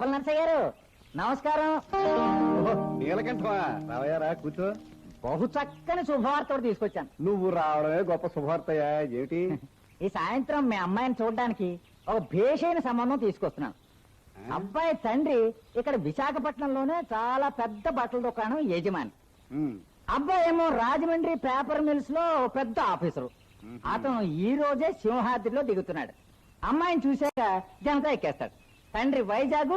అప్పల నరసయ్య గారు. నమస్కారం. నీలకంఠమా? రావయ్యారా కూర్చో. బహు చక్కని శుభవార్త తీసుకొచ్చాను. నువ్వు రావడమే గొప్ప శుభవార్తయ్యా ఏమిటి? ఈ సాయంత్రం మీ అమ్మాయిని చూడడానికి ఒక భేషైన సంబంధం తీసుకొస్తున్నాను. అబ్బాయి తండ్రి ఇక్కడ విశాఖపట్నంలోనే చాలా పెద్ద బట్టల దుకాణం యజమాని. అబ్బాయి ఏమో రాజమండ్రి పేపర్ మిల్స్లో పెద్ద ఆఫీసరు. అతను ఈ రోజే సింహాద్రిలో దిగుతున్నాడు. అమ్మాయిని చూశాక జనతా ఎక్కేస్తాడు. తండ్రి వైజాగ్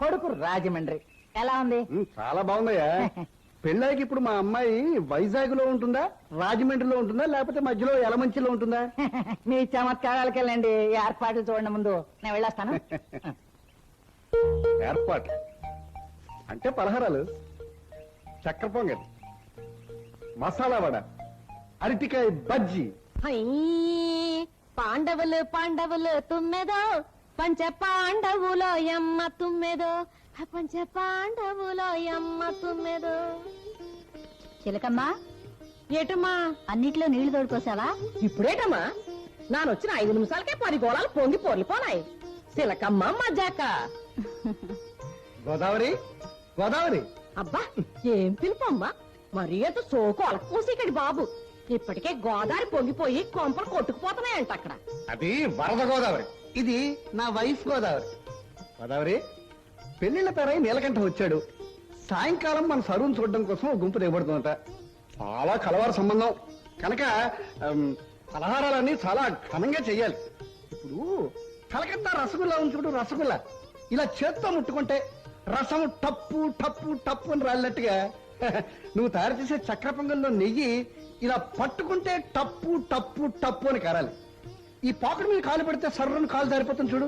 కొడుకు రాజమండ్రి. ఎలా ఉంది? చాలా బాగుందయ్యా. పెళ్ళాకి ఇప్పుడు మా అమ్మాయి వైజాగ్లో ఉంటుందా? రాజమండ్రిలో ఉంటుందా? లేకపోతే మధ్యలో యలమంచిలో ఉంటుందా? మీ చమత్కారాలకు వెళ్ళండి ఏర్పాట్లు చూడండి ముందు. నేను వెళ్ళొస్తాను. ఏర్పాటు అంటే పలహారాలు. చక్కెర పొంగల్. మసాలా వడ. అరటికాయ బజ్జీ. పాండవులు పాండవులు తుమ్మెదో పంచ పాండవులో ఎమ్మ తుమ్మెదో పంచ పాండవులో ఎమ్మ తుమ్మెదో. చిలకమ్మా ఏటమ్మా? అన్నిట్లో నీళ్ళు తోడుకోసావా? ఇప్పుడేటమ్మా? నానొచ్చిన ఐదు నిమిషాలకే పది గోళాలు పొంగి పొర్లిపోనాయి. సిలకమ్మ మజాక. గోదావరి గోదావరి. అబ్బా ఏం పిలుపమ్మా? మరీ అంత సోకు అలకపోసి ఇక్కడి బాబు. ఇప్పటికే గోదావరి పొంగిపోయి కొంపలు కొట్టుకుపోతున్నాయంట అక్కడ. అది వరద గోదావరి. ఇది నా వైఫ్ గోదావరి. గోదావరి పెళ్ళిళ్ళ పేరై నీలకంఠ వచ్చాడు. సాయంకాలం మన సరువును చూడడం కోసం గుంపు దిగబడుతుందట. చాలా కలవారు సంబంధం. కనుక పలహారాలన్నీ చాలా ఘనంగా చెయ్యాలి ఇప్పుడు కలకత్తా రసగుల్లా ఉంచుకుంటూ రసగుల్లా. ఇలా చేత్తో ముట్టుకుంటే రసం టప్పు టప్పు టప్పు అని రాలినట్టుగా. నువ్వు తయారు చేసే చక్ర పొంగల్లో నెయ్యి ఇలా పట్టుకుంటే టప్పు టప్పు టప్పు అని కరాలి. ఈ పాకెట్ మీద కాలు పెడితే సర్రును కాలు జారిపోతుంది చూడు.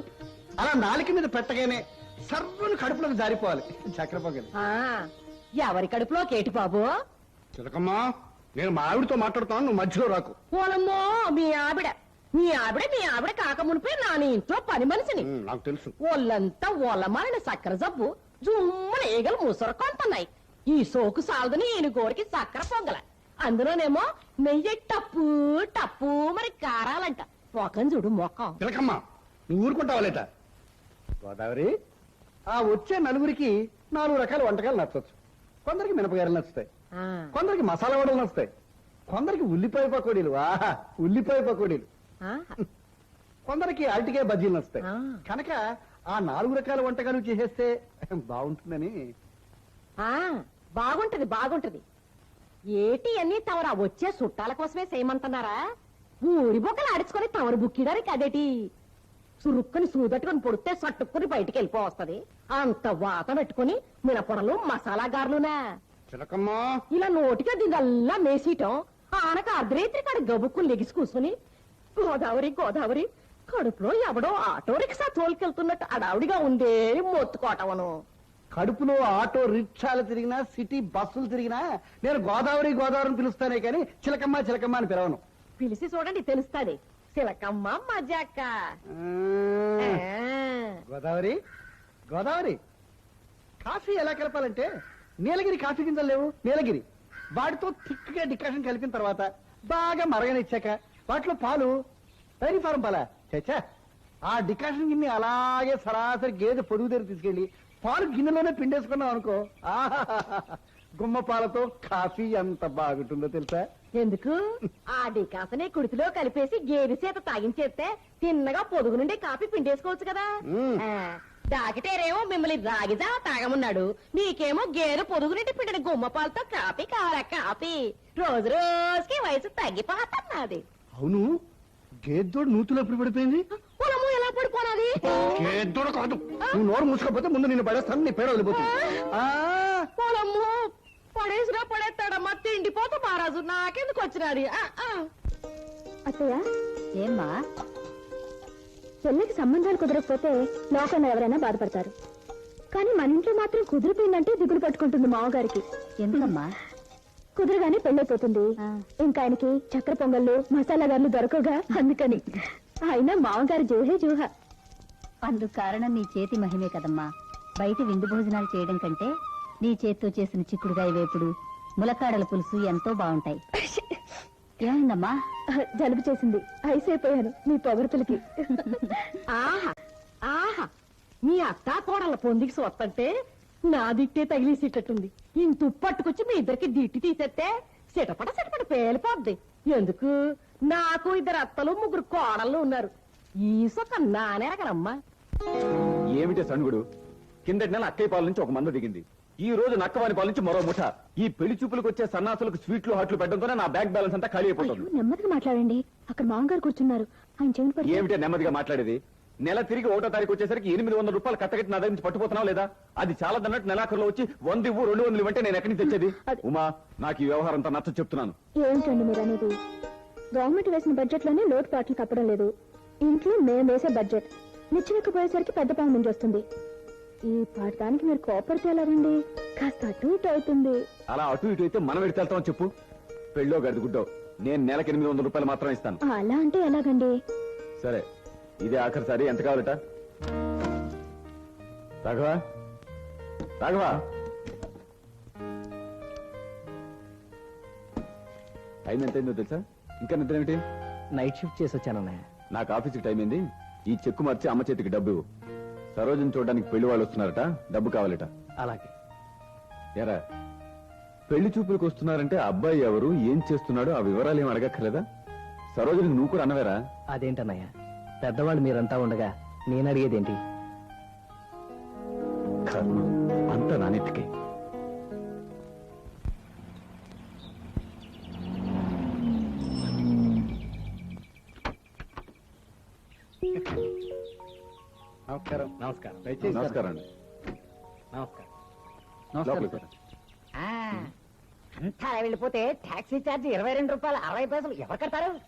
అలా నాలుక మీద పెట్టగానే సర్రును కడుపులోకి జారిపోవాలి. చక్కెర పొగలు. ఆ ఎవరి కడుపులో కేటి బాబు? చిలకమ్మా నేను మా ఆవిడతో మాట్లాడుతాను నువ్వు మధ్యలో రాకు. ఓలమ్మో మీ ఆవిడ. మీ ఆవిడ మీ ఆవిడ కాక మునిపే నా నీ ఇంట్లో పని మనిషిని. ఉమ్, నాకు తెలుసు. ఒళ్ళంతా ఒళ్ళమారిన సక్కర జబ్బు. జుమ్మన ఈగలు ముసరకొంటున్నాయి. ఈ సోకు సాలదని ఈయన గోరికి సక్కర పొంగల. అందులోనేమో నెయ్యి టప్పు టప్పు మరి కారాలంట. మొఖం చూడు మొఖం. చిలకమ్మా నువ్వు ఊరుకుంటావా లేట? గోదావరి. ఆ వచ్చే నలుగురికి నాలుగు రకాల వంటకాలు నచ్చవచ్చు కొందరికి మినపగాయలు నచ్చుతాయి. ఆ, కొందరికి మసాలా వడలు నచ్చుతాయి. కొందరికి ఉల్లిపాయ పకోడీలు ఆహా ఉల్లిపాయ పకోడీలు. ఆ, కొందరికి అరటికాయ బజ్జీలు నచ్చుతాయి. ఆ. కనుక ఆ నాలుగు రకాల వంటకాలు చేసేస్తే బాగుంటుందని. ఆ, బాగుంటది బాగుంటది. ఏటి అన్ని తమరా వచ్చే చుట్టాల కోసమే చేయమంటున్నారా? ఊరి బొక్కలు ఆడించుకొని తమరు బుక్కిడానికి అదేటి సురుక్కుని సూదట్టుకొని పొడితే సట్టుకుని బయటికి వెళ్ళిపోవస్తది అంత వాత పెట్టుకుని మినపొడలు మసాలా గారులునా? చిలకమ్మా. ఇలా నోటిగా దీనిల్లా మేసీయటం ఆనక అర్ధరేత్రి కాడ గబుక్కుని లెగిసి కూర్చుని గోదావరి గోదావరి కడుపులో ఎవడో ఆటో రిక్షా తోలుకెళ్తున్నట్టు అడావిడిగా ఉందే మొత్తుకోవటమను కడుపులో ఆటో రిక్షాలు తిరిగినా సిటీ బస్సులు తిరిగినా నేను గోదావరి గోదావరిని పిలుస్తానే కానీ చిలకమ్మ చిలకమ్మ అని పిలవను. పిలిచి చూడండి తెలుస్తాది. సిలకమ్మ మజాక. గోదావరి గోదావరి. కాఫీ ఎలా కలపాలంటే నీలగిరి కాఫీ గింజలు లేవు నీలగిరి. వాటితో థిక్గా డికాషన్ కలిపిన తర్వాత బాగా మరగనిచ్చాక వాటిలో పాలు. డైరీ ఫారం పాలా? చచ్చా ఆ డికాషన్ గిన్నె అలాగే సరాసరి గేదె పొడుగు దగ్గర తీసుకెళ్ళి పాలు గిన్నెలోనే పిండేసుకున్నాం అనుకో. గుమ్మ పాలతో కాఫీ ఎంత బాగుంటుందో తెలుసా? ఎందుకు? ఆ డికాసనే కుడితిలో కలిపేసి గేదె చేత తాగించేస్తే తిన్నగా పొదుగు నుండి కాఫీ పిండేసుకోవచ్చు కదా. ఆ, డాకిటేరేమో మిమ్మల్ని రాగిజా తాగమన్నాడు. నీకేమో గేదె పొదుగు నుండి పిండిన గుమ్మ పాలతో కాఫీ కావాలా కాఫీ రోజు రోజుకి వయసు తగ్గిపోతున్నది. అవును. గేదోడు నూతులో ఎప్పుడు పడిపోయింది? పొలము ఎలా పడిపోనాది? గేదోడు కాదు. నువ్వు నోరు మూసుకోకపోతే ముందు నిన్ను పడేస్తాను నీ పేరు వదిలిపోతుంది. ఆ, పొలము పడేసినా పడేస్తాడమ్మా తిండిపోతూ మహారాజు. నాకెందుకు వచ్చినాడు. అత్తయ్య ఏమ్మా? చెల్లికి సంబంధాలు కుదరకపోతే లోకంలో ఎవరైనా బాధపడతారు. కానీ మన ఇంట్లో మాత్రం కుదిరిపోయిందంటే దిగులు పట్టుకుంటుంది మామగారికి. ఎందుకమ్మా? కుదురుగానే పెళ్ళైపోతుంది. ఇంకా ఆయనకి చక్కెర పొంగళ్ళు మసాలా గారులు దొరకగా అందుకని. అయినా మామగారి జూహే జూహ. అందుకు కారణం నీ చేతి మహిమే కదమ్మా. బయట విందు భోజనాలు చేయడం కంటే నీ చేత్తో చేసిన చిక్కుడుగాయ వేపుడు ములక్కాడల పులుసు ఎంతో బాగుంటాయి. ఏమైందమ్మా? జలుబు చేసింది. ఐసైపోయాను మీ పొగరుతులకి. ఆహా ఆహా. మీ అత్తా కోడల పొందికి సొత్తంటే నా దిట్టే తగిలేసేటట్టుంది. ఇంత పట్టుకొచ్చి మీ ఇద్దరికి దిట్టి తీసేస్తే సిటపట సిటపట పేలిపోద్ది. ఎందుకు? నాకు ఇద్దరు అత్తలు ముగ్గురు కోడళ్ళు ఉన్నారు. ఈ సొక్క నానేరగనమ్మా ఏమిటి సణుగుడు? కిందటి నెల అక్కయ్య పాల నుంచి ఒక మంద దిగింది. ఈ రోజు నక్కవాని పాల నుంచి మరో ముఠ ఈ పెళ్ళి చూపులకు వచ్చే సన్నాసులకు స్వీట్లు హాట్లు పెట్టడంతోనే నా బ్యాంక్ బ్యాలెన్స్ అంతా ఖాళీ అయిపోతుంది. నెమ్మదిగా మాట్లాడండి. అక్కడ మామగారు కూర్చున్నారు. ఆయన చెవిని ఏమిటి నెమ్మదిగా మాట్లాడేది? నెల తిరిగి ఒకటో తారీఖు వచ్చేసరికి ఎనిమిది వందల రూపాయలు కట్టగట్టి నా దగ్గర నుంచి పట్టుపోతున్నావు లేదా? అది చాలా దన్నట్టు నెలాఖరులో వచ్చి వంద ఇవ్వు రెండు వందలు ఇవ్వంటే నేను ఎక్కడి నుంచి తెచ్చేది? ఉమా నాకు ఈ వ్యవహారం అంతా నచ్చ చెప్తున్నాను. ఏమిటండి మీరు అనేది? గవర్నమెంట్ వేసిన బడ్జెట్లోనే లోటుపాట్లు తప్పడం లేదు. ఇంట్లో మేము వేసే బడ్జెట్. నిచ్చినకపోయేసరికి పెద్ద పాము నుంచి వస్తుంది ఈ పాఠానికి మీరు కోపడితే ఎలాగండి కాస్త అటు ఇటు అవుతుంది. అలా అటు ఇటు అయితే మనం ఎడితే వెళ్తామని చెప్పు. పెళ్ళో గడిది గుడ్డో నేను నెలకు ఎనిమిది వందల రూపాయలు మాత్రం ఇస్తాను. అలా అంటే ఎలాగండి? సరే ఇదే ఆఖరిసారి ఎంత కావాలట? రాఘవా? రాఘవా? టైం ఎంత అయిందో తెలుసా? ఇంకా నిద్ర ఏమిటి? నైట్ షిఫ్ట్ చేసి వచ్చానన్నయ్య నాకు ఆఫీస్కి టైం అయింది ఈ చెక్కు మార్చి అమ్మ చేతికి డబ్బు ఇవ్వు. సరోజని చూడడానికి పెళ్ళి వాళ్ళు వస్తున్నారట డబ్బు కావాలట. అలాగే. ఎరా పెళ్ళి చూపులకు వస్తున్నారంటే అబ్బాయి ఎవరు ఏం చేస్తున్నాడో ఆ వివరాలు ఏం అడగక్కర్లేదా? సరోజని నువ్వు కూడా అనవేరా అదేంటన్నయ్య పెద్దవాళ్ళు మీరంతా ఉండగా నేను అడిగేదేంటి? కర్మ అంత నానెత్తికే నమస్కారం. నమస్కారం. నమస్కారం అండి. నమస్కారం. ఆ, అంతా అలా వెళ్ళిపోతే టాక్సీ ఛార్జ్ ఇరవై రెండు రూపాయలు అరవై పైసలు ఎవరు కడతారు?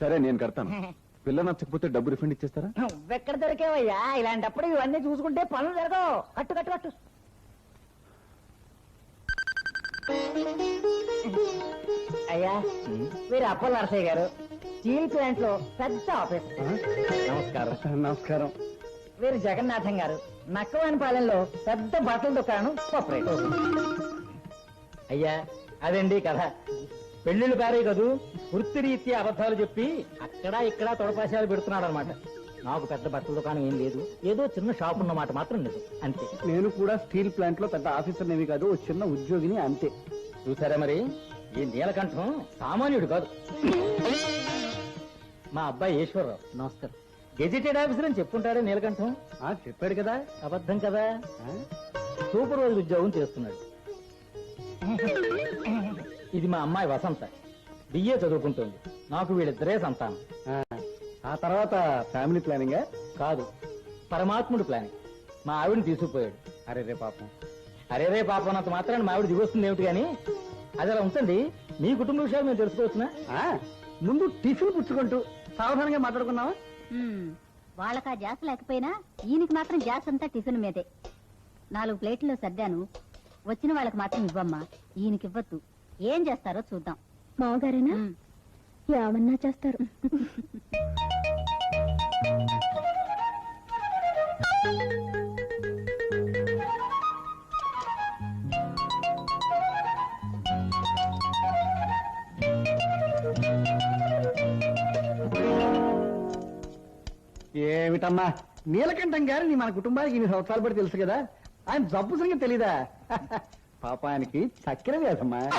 సరే నేను కడతాను. పిల్ల నచ్చకపోతే డబ్బు రిఫండ్ ఇచ్చేస్తారా? నువ్వెక్కడ దొరికేవయ్యా? ఇలాంటప్పుడు ఇవన్నీ చూసుకుంటే పనులు జరగవు. కట్టు కట్టు కట్టు. అయ్యా వీరు అప్పల నరసయ్య గారు స్టీల్ ప్లాంట్లో పెద్ద ఆఫీస్. నమస్కారం. నమస్కారం. వీరు జగన్నాథం గారు. నక్కవానిపాలెంలో పెద్ద బట్టల దుకాణం ఆపరేటర్ అయ్యా అదండి కథ. పెళ్ళిళ్ళు కారే కదూ? వృత్తిరీత్యా అబద్ధాలు చెప్పి అక్కడ ఇక్కడ తొడపాశాలు పెడుతున్నాడు అనమాట నాకు పెద్ద బట్టల దుకాణం ఏం లేదు. ఏదో చిన్న షాప్ ఉన్నమాట మాత్రం నిజం అంతే. నేను కూడా స్టీల్ ప్లాంట్లో పెద్ద ఆఫీసర్ ఏమి కాదు ఓ చిన్న ఉద్యోగిని అంతే. చూసారా మరి? ఈ నీలకంఠం సామాన్యుడు కాదు. మా అబ్బాయి ఈశ్వరరావు. నమస్కారం. గెజిటెడ్ ఆఫీసర్ అని చెప్పుంటాడే నీలకంఠం? చెప్పాడు కదా. అబద్ధం కదా? సూపర్వైజర్ ఉద్యోగం చేస్తున్నాడు. ఇది మా అమ్మాయి వసంత. బిఏ చదువుకుంటుంది. నాకు వీళ్ళిద్దరే సంతానం. ఆ. తర్వాత ఫ్యామిలీ ప్లానింగ్? కాదు పరమాత్ముడు ప్లానింగ్. మా ఆవిడని తీసుకుపోయాడు. అరే రే పాపం. అరే రే పాపం అంత మాత్రాన్ని మా ఆవిడ దిగొస్తుంది ఏమిటి కానీ అది అలా ఉంచండి. మీ కుటుంబ విషయాలు మేము తెలుసుకోవచ్చునా? ముందు టిఫిన్ పుచ్చుకుంటూ సావధానంగా మాట్లాడుకున్నావా. వాళ్ళకా జాస్ లేకపోయినా ఈయనకి మాత్రం జాస్ అంతా టిఫిన్ మీదే. నాలుగు ప్లేట్లో సర్దాను. వచ్చిన వాళ్ళకి మాత్రం ఇవ్వమ్మా. ఈయనకి ఇవ్వద్దు. ఏం చేస్తారో చూద్దాం. మామగారేనా మ్మ్. ఏమన్నా చేస్తారు? ఏమిటమ్మా? నీలకంఠం గారిని మన కుటుంబానికి ఇన్ని సంవత్సరాలు పడి తెలుసు కదా. ఆయన జబ్బు సరిగ్గా తెలీదా? పాపానికి చక్కెర వ్యాధమ్మా.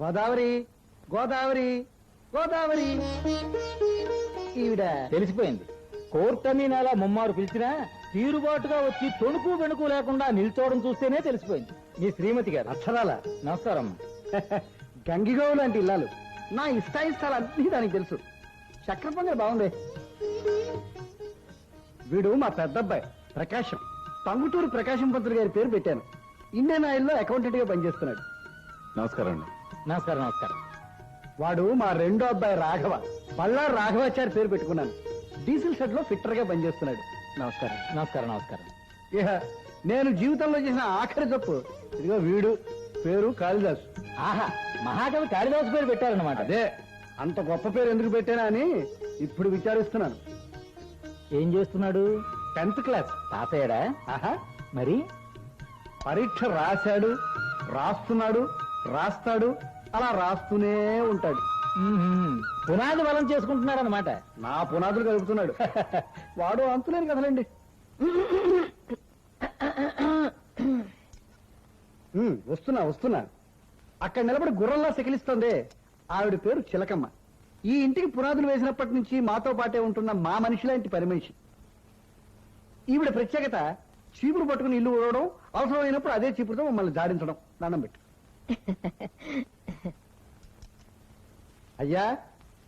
గోదావరి గోదావరి గోదావరి. ఈవిడ. తెలిసిపోయింది. కోర్టని నెల ముమ్మారు పిలిచినా తీరుబాటుగా వచ్చి తొణుకు వెనుకు లేకుండా నిల్చోవడం చూస్తేనే తెలిసిపోయింది. మీ శ్రీమతి గారు. అక్షరాల? నమస్కారం. గంగిగోవు లాంటి ఇల్లాలు. నా ఇష్టాయిష్టాలు అన్నీ దానికి తెలుసు. చక్ర పొంగల్ బాగుంది. వీడు మా పెద్దబ్బాయి ప్రకాశం. టంగుటూరు ప్రకాశం పంతులు గారి పేరు పెట్టాను. ఇండియన్ ఆయిల్లో అకౌంటెంట్గా పనిచేస్తున్నాడు. నమస్కారం అండి. నమస్కారం నమస్కారం. వాడు మా రెండో అబ్బాయి రాఘవ. పల్లారు రాఘవాచారి పేరు పెట్టుకున్నాను. డీజిల్ షెడ్లో ఫిట్టర్గా పనిచేస్తున్నాడు. నమస్కారం. నమస్కారం నమస్కారం. ఇహ నేను జీవితంలో చేసిన ఆఖరి తప్పు ఇదిగో వీడు పేరు కాళిదాసు. ఆహా మహాకవి కాళిదాసు పేరు పెట్టారన్నమాట. అదే అంత గొప్ప పేరు ఎందుకు పెట్టానా అని ఇప్పుడు విచారిస్తున్నాను. ఏం చేస్తున్నాడు? Tenth class. పాస్ అయ్యాడా? ఆహా. మరి? పరీక్ష రాశాడు రాస్తున్నాడు రాస్తాడు అలా రాస్తూనే ఉంటాడు. పునాది బలం చేసుకుంటున్నాడు అనమాట నా పునాదులు కలుపుతున్నాడు. వాడు అంతులేని కథలండి. ఉమ్, వస్తున్నా వస్తున్నా. అక్కడ నిలబడి గుర్రంలా సెకిలిస్తోంది ఆవిడ పేరు చిలకమ్మ. ఈ ఇంటికి పునాదులు వేసినప్పటి నుంచి మాతో పాటే ఉంటున్న మా మనిషి లాంటి పని మనిషి ఈవిడ ప్రత్యేకత చీపురు పట్టుకుని ఇల్లు ఊడవడం అవసరమైనప్పుడు అదే చీపురుతో మమ్మల్ని జాడించడం. దండం పెట్టు. అయ్యా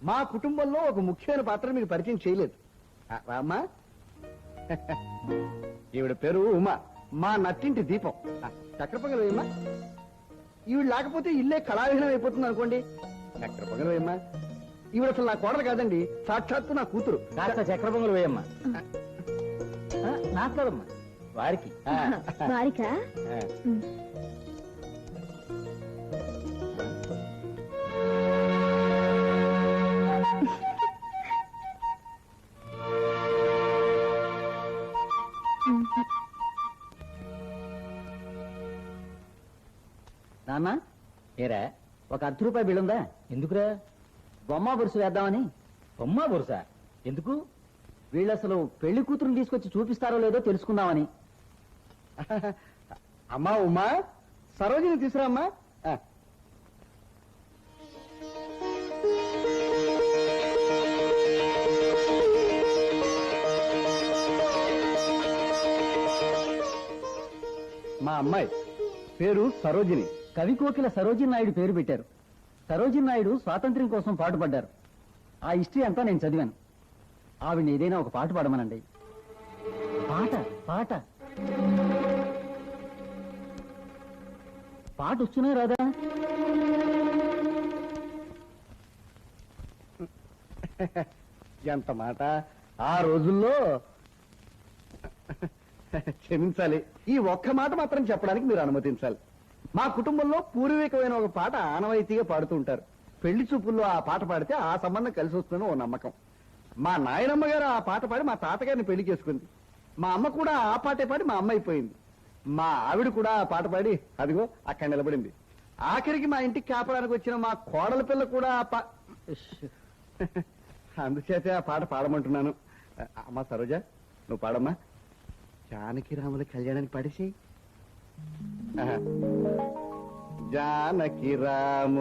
మా కుటుంబంలో ఒక ముఖ్యమైన పాత్ర మీకు పరిచయం చేయలేదు. ఆ, రామ్మా ఈవిడ పేరు ఉమా. మా నట్టింటి దీపం. ఆ, చక్కెర పొంగలు వేయమ్మా ఈవిడ లేకపోతే ఇల్లే కళావిహీనం అయిపోతుంది అనుకోండి. చక్కెర పొంగలు వేయమ్మా ఈవిడ అసలు నా కోడలు కాదండి సాక్షాత్తు నా కూతురు. కాస్త చక్ర పొంగలు వేయమ్మా. ఆ, నాకు కాదమ్మా వారికి. ఆ, వారికా నాన్న ఏరా ఒక అర్ధ రూపాయి బిల్ ఉందా ఎందుకురా? బొమ్మ బురుసు వేద్దామని. బొమ్మ బురుసా? ఎందుకు? వీళ్ళు అసలు పెళ్ళి కూతురుని తీసుకొచ్చి చూపిస్తారో లేదో తెలుసుకుందామని. అమ్మా ఉమా సరోజిని తీసురామ్మా అమ్మాయి. పేరు సరోజిని. కవి కోకిల సరోజిని నాయుడు పేరు పెట్టారు. సరోజిని నాయుడు స్వాతంత్ర్యం కోసం పాటుపడ్డారు. ఆ హిస్టరీ అంతా నేను చదివాను. ఆవిడ ఏదైనా ఒక పాట పాడమనండి. పాట పాట. పాట వచ్చినా రాదా? ఎంత మాట? ఆ రోజుల్లో క్షమించాలి. ఈ ఒక్క మాట మాత్రం చెప్పడానికి మీరు అనుమతించాలి. మా కుటుంబంలో పూర్వీకమైన ఒక పాట ఆనవాయితీగా పాడుతూ ఉంటారు. పెళ్ళి చూపుల్లో ఆ పాట పాడితే ఆ సంబంధం కలిసి వస్తుందని ఓ నమ్మకం. మా నాయనమ్మ గారు ఆ పాట పాడి మా తాతగారిని పెళ్ళి చేసుకుంది. మా అమ్మ కూడా ఆ పాటే పాడి మా అమ్మ అయిపోయింది. మా ఆవిడ కూడా ఆ పాట పాడి అదిగో అక్కడ నిలబడింది. ఆఖరికి మా ఇంటికి కాపడానికి వచ్చిన మా కోడల పిల్ల కూడా ఆ పా అందుచేతే ఆ పాట పాడమంటున్నాను. అమ్మా సరోజ నువ్వు పాడమ్మా. జానకి రాముల కళ్యాణానికి పడేసి జానకి రాము.